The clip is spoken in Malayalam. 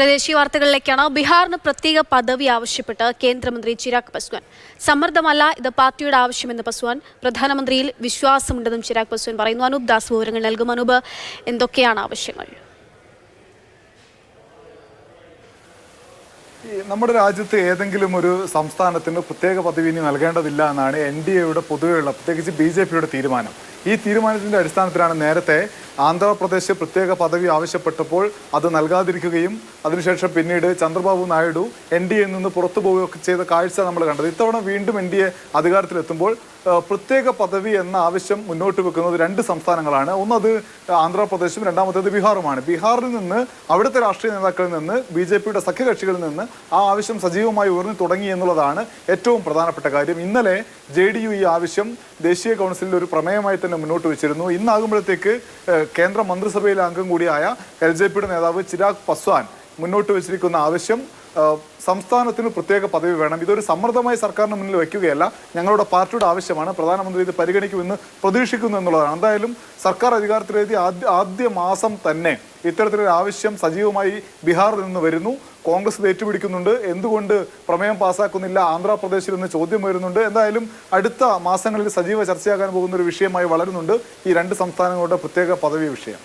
ചില ദേശീയ വാർത്തകളിലേക്കാണ് ബീഹാറിന് പ്രത്യേക പദവി ആവശ്യപ്പെട്ട് കേന്ദ്രമന്ത്രി ചിരാഗ് പസ്വാൻ. സമ്മർദ്ദമല്ല ഇത് പാർട്ടിയുടെ ആവശ്യമെന്ന് പസ്വാൻ. പ്രധാനമന്ത്രിയിൽ വിശ്വാസമുണ്ടെന്നും ചിരാഗ് പസ്വാൻ പറയുന്നു. അനൂപ് ദാസ് വിവരങ്ങൾ നൽകും. അനൂപ് എന്തൊക്കെയാണ് ആവശ്യങ്ങൾ? നമ്മുടെ രാജ്യത്ത് ഏതെങ്കിലും ഒരു സംസ്ഥാനത്തിന് പ്രത്യേക പദവി ഇനി നൽകേണ്ടതില്ല എന്നാണ് എൻ ഡി എയുടെ പൊതുവെയുള്ള പ്രത്യേകിച്ച് ബി ജെ പിയുടെ തീരുമാനം. ഈ തീരുമാനത്തിന്റെ അടിസ്ഥാനത്തിലാണ് നേരത്തെ ആന്ധ്രാപ്രദേശ് പ്രത്യേക പദവി ആവശ്യപ്പെട്ടപ്പോൾ അത് നൽകാതിരിക്കുകയും അതിനുശേഷം പിന്നീട് ചന്ദ്രബാബു നായിഡു എൻ ഡി എയിൽ നിന്ന് പുറത്തു പോവുകയൊക്കെ ചെയ്ത കാഴ്ച നമ്മൾ കണ്ടത്. ഇത്തവണ വീണ്ടും എൻ ഡി എ അധികാരത്തിലെത്തുമ്പോൾ പ്രത്യേക പദവി എന്ന ആവശ്യം മുന്നോട്ട് വെക്കുന്നത് രണ്ട് സംസ്ഥാനങ്ങളാണ്. ഒന്നത് ആന്ധ്രാപ്രദേശും രണ്ടാമത്തേത് ബീഹാറുമാണ്. ബീഹാറിൽ നിന്ന് അവിടുത്തെ രാഷ്ട്രീയ നേതാക്കളിൽ നിന്ന് ബി ജെ പിയുടെ സഖ്യകക്ഷികളിൽ നിന്ന് ആ ആവശ്യം സജീവമായി ഉയർന്നു തുടങ്ങി എന്നുള്ളതാണ് ഏറ്റവും പ്രധാനപ്പെട്ട കാര്യം. ഇന്നലെ ജെ ഡി യു ഈ ആവശ്യം ദേശീയ കൗൺസിലിൽ ഒരു പ്രമേയമായി തന്നെ മുന്നോട്ട് വെച്ചിരുന്നു. ഇന്നാകുമ്പോഴത്തേക്ക് കേന്ദ്ര മന്ത്രിസഭയിലെ അംഗം കൂടിയായ എൽ ജെ പിയുടെ നേതാവ് ചിരാഗ് പസ്വാൻ മുന്നോട്ട് വെച്ചിരിക്കുന്ന ആവശ്യം സംസ്ഥാനത്തിന് പ്രത്യേക പദവി വേണം. ഇതൊരു സമ്മർദ്ദമായി സർക്കാരിന് മുന്നിൽ വയ്ക്കുകയല്ല. ഞങ്ങളുടെ പാർട്ടിയുടെ ആവശ്യമാണ്. പ്രധാനമന്ത്രി ഇത് പരിഗണിക്കുമെന്ന് പ്രതീക്ഷിക്കുന്നു എന്നുള്ളതാണ്. എന്തായാലും സർക്കാർ അധികാരത്തിലെത്തി ആദ്യ ആദ്യ മാസം തന്നെ ഇത്തരത്തിലൊരു ആവശ്യം സജീവമായി ബീഹാറിൽ നിന്ന് വരുന്നു. കോൺഗ്രസ് ഏറ്റുപിടിക്കുന്നുണ്ട്. എന്തുകൊണ്ട് പ്രമേയം പാസ്സാക്കുന്നില്ല ആന്ധ്രാപ്രദേശിൽ നിന്ന് ചോദ്യം വരുന്നുണ്ട് എന്തായാലും അടുത്ത മാസങ്ങളിൽ സജീവ ചർച്ചയാകാൻ പോകുന്ന ഒരു വിഷയമായി വളരുന്നുണ്ട് ഈ രണ്ട് സംസ്ഥാനങ്ങളുടെ പ്രത്യേക പദവി വിഷയം.